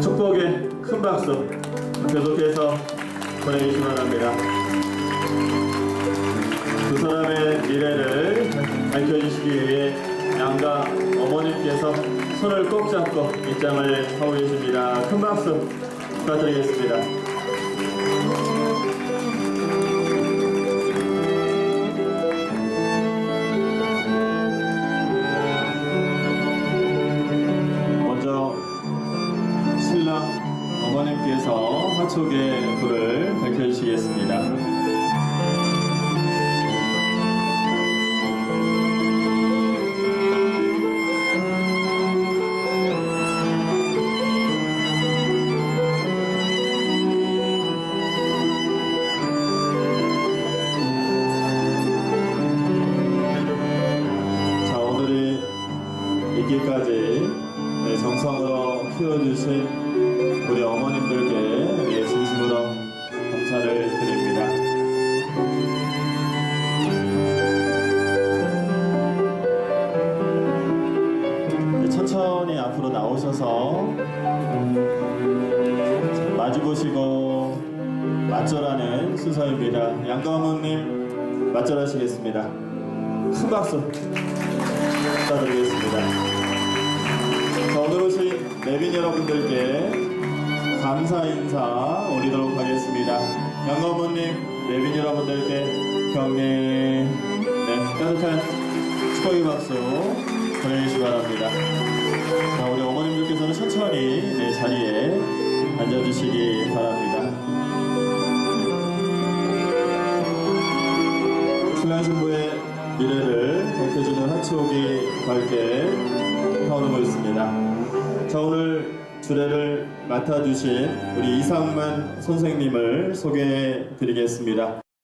축복의 큰 박수 계속해서 보내주시면 합니다. 두 사람의 미래를 밝혀주시기 위해 양가 어머님께서 손을 꼭 잡고 입장을 하고 계십니다. 큰 박수 부탁드리겠습니다. 신랑 어머님께서 화촉의 불을 밝혀주시겠습니다. 있기까지 네, 정성으로 키워주신 우리 어머님들께 예, 진심으로 감사를 드립니다. 네, 천천히 앞으로 나오셔서 마주보시고 맞절하는 순서입니다. 양가어머님 맞절하시겠습니다. 큰 박수 부탁드리겠습니다. 여러분들께 감사 인사 올리도록 하겠습니다. 양가어머님, 내빈 여러분들께 경례, 네, 따뜻한 축하의 박수 보내주시기 바랍니다. 자, 우리 어머님들께서는 천천히 네, 자리에 앉아주시기 바랍니다. 신랑 신부의 미래를 밝혀주는 한치옥이 밝게 타오르고 있습니다. 주례를 맡아주신 우리 이상만 선생님을 소개해 드리겠습니다.